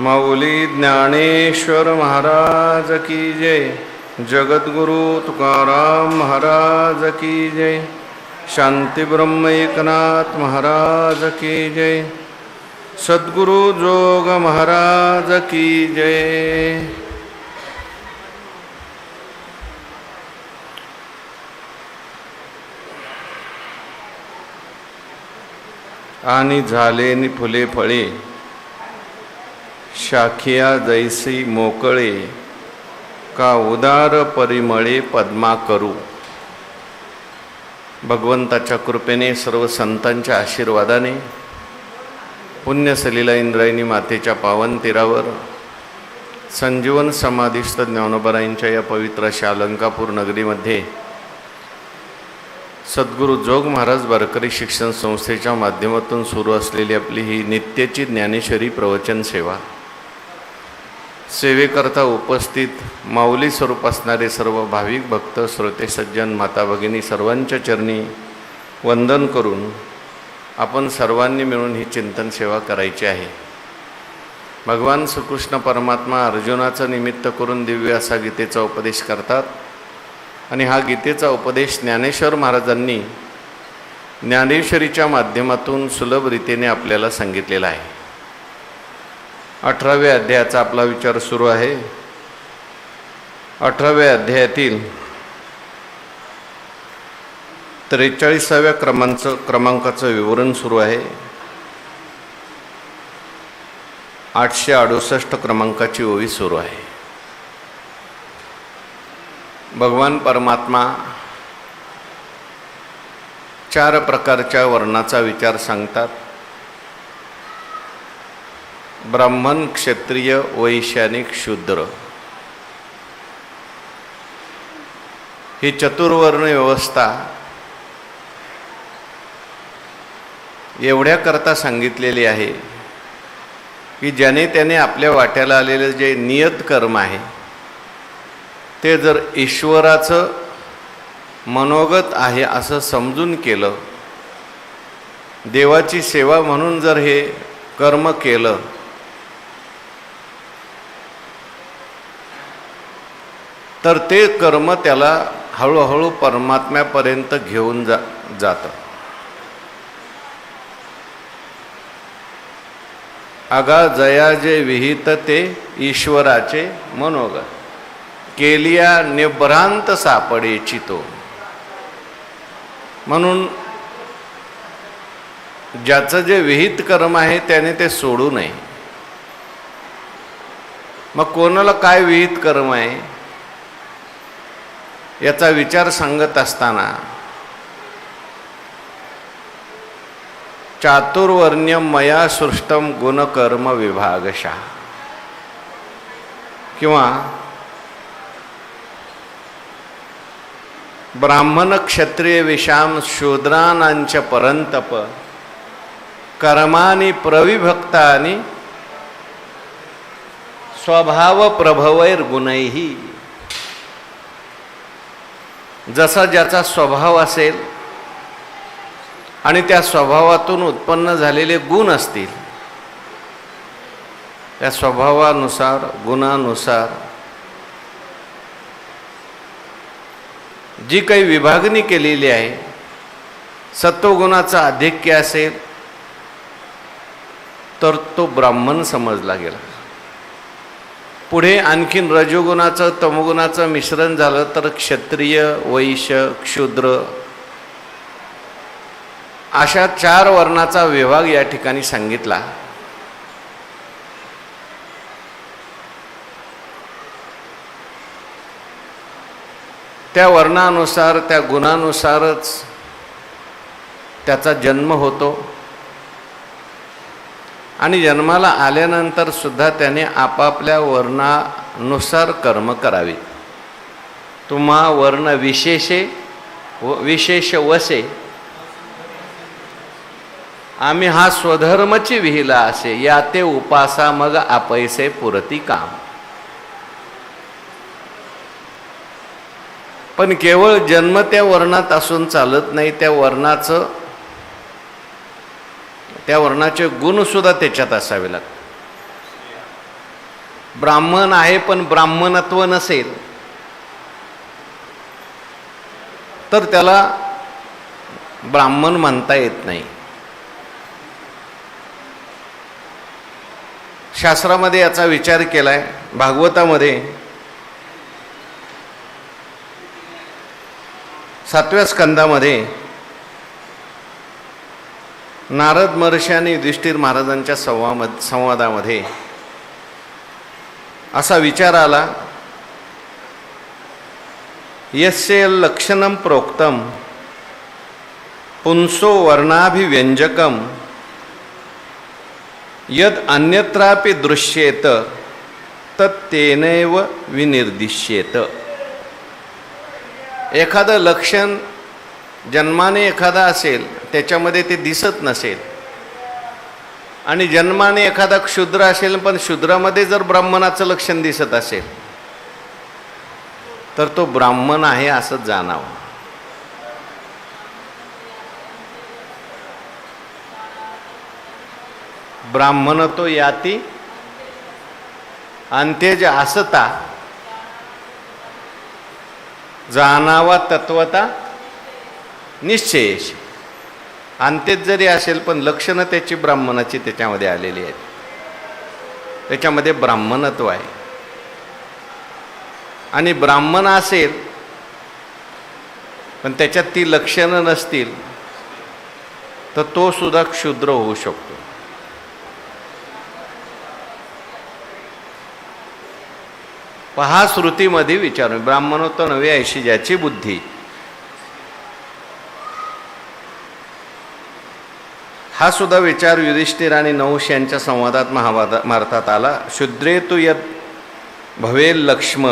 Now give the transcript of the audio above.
माऊली ज्ञानेश्वर महाराज की जय। जगद्गुरु तुकाराम महाराज की जय। शांतीब्रह्म एकनाथ महाराज की जय। सद्गुरु जोग महाराज की जय। आणि झाले नि फुले फळे। शाखिया जैसी मोकळे का उदार परिमळे पद्मा करू भगवंताच्या कृपेने सर्व संतांच्या आशीर्वादाने पुण्यसलीला इंद्रायणी मातेच्या पावन तीरावर संजीवन समाधिस्थ ज्ञानोबराईंच्या या पवित्र अशा अलंकापूर नगरीमध्ये सद्गुरू जोग महाराज वारकरी शिक्षण संस्थेच्या माध्यमातून सुरू असलेली आपली ही नित्याची ज्ञानेश्वरी प्रवचन सेवा. सेवेकरता उपस्थित माऊली स्वरूप असणारे सर्व भाविक भक्त श्रोते सज्जन माता भगिनी सर्वांच्या चरणी वंदन करून आपण सर्वांनी मिळून ही चिंतन सेवा करायची आहे. भगवान श्रीकृष्ण परमात्मा अर्जुनाचं निमित्त करून दिव्य असा गीतेचा उपदेश करतात आणि हा गीतेचा उपदेश ज्ञानेश्वर महाराजांनी ज्ञानेश्वरीच्या माध्यमातून सुलभ रीतीने आपल्याला सांगितलेला आहे. अठराव्या अध्यायाचा आपला विचार सुरू आहे. अठराव्या अध्यायातील त्रेचाळीसाव्या क्रमांचं क्रमांकाचं विवरण सुरू आहे. आठशे अडुसष्ट क्रमांकाची ओवी सुरू आहे. भगवान परमात्मा चार प्रकारच्या वर्णाचा विचार सांगतात. ब्राह्मण क्षत्रिय वैशानिक शूद्र. ही चतुर्वर्ण व्यवस्था एवढ्याकरता सांगितलेली आहे की ज्याने त्याने आपल्या वाट्याला आलेलं जे नियत कर्म आहे ते जर ईश्वराचं मनोगत आहे असं समजून केलं देवाची सेवा म्हणून जर हे कर्म केलं तर ते कर्म त्याला हळूहळू परमात्म्यापर्यंत घेऊन जा जातं. अगा जया जे विहित ते ईश्वराचे मनोग केलिया निभ्रांत सापडेची तो म्हणून ज्याचं जे विहित कर्म आहे त्याने ते सोडू नये. मग कोणाला काय विहित कर्म आहे? याचा विचार सांगत असताना चातुर्वर्ण्य मया सृष्टम गुणकर्म विभागशा. किंवा ब्राह्मण क्षत्रिय विषाम शूद्रानांच परंतप कर्मानी प्रविभक्तानी स्वभाव प्रभवैर्गुणैही जसा ज्याचा स्वभाव असेल आणि त्या स्वभावातून उत्पन्न झालेले गुण असतील त्या स्वभावानुसार गुणानुसार जी काही विभागणी केलेली आहे सत्वगुणाचं आधिक्य असेल तर तो ब्राह्मण समजला गेला. पुढे आणखीन रजोगुणाचं तमगुणाचं मिश्रण झालं तर क्षत्रिय वैश्य क्षुद्र. अशा चार वर्णाचा विभाग या ठिकाणी सांगितला. त्या वर्णानुसार त्या गुणानुसारच त्याचा जन्म होतो. आणि जन्माला आल्यानंतर सुद्धा त्याने आपापल्या वर्णानुसार कर्म करावे. तुम्हा वर्ण विशेषे व विशेष वसे. आम्ही हा स्वधर्मची विहिला असे या ते उपासा मग आपैसे पुरती काम. पण केवळ जन्म त्या वर्णात असून चालत नाही त्या वर्णाचं त्या वर्णाचे गुणसुद्धा त्याच्यात असावे लागतात. ब्राह्मण आहे पण ब्राह्मणत्व नसेल. तर त्याला ब्राह्मण म्हणता येत नाही. शास्त्रामध्ये याचा विचार केलाय भागवतामध्ये. सातव्या स्कंदामध्ये नारद महर्षी आणि युधिष्ठिर महाराजांच्या संवाद संवादामध्ये असा विचार आला यस्य लक्षणं प्रोक्तं पुंसो वर्णाभिव्यंजकम यद अन्यत्रापि दृश्येत तत्तेनैव विनिर्दिश्येत. एखादं लक्षण जन्माने एखादा असेल त्याच्यामध्ये ते दिसत नसेल. आणि जन्माने एखादा क्षुद्र असेल पण शूद्रामध्ये जर ब्राह्मणाचं लक्षण दिसत असेल तर तो ब्राह्मण आहे असं जाणावं. ब्राह्मण तो याती अंत्यज असता जाणावा तत्वता निश्चयेश. अंत्यच जरी असेल पण लक्षणं त्याची ब्राह्मणाची त्याच्यामध्ये आलेली आहेत. त्याच्यामध्ये ब्राह्मणत्व आहे. आणि ब्राह्मण असेल पण त्याच्यात ती लक्षणं नसतील तर तो सुद्धा क्षुद्र होऊ शकतो. पहा श्रुतीमध्ये विचारून ब्राह्मणोत्व नव्हे ऐशी ज्याची बुद्धी. हा सुद्धा विचार युधिष्ठिर आणि नवश यांच्या संवादात महाभारतात आला शुद्रे तू यत भवेल लक्ष्म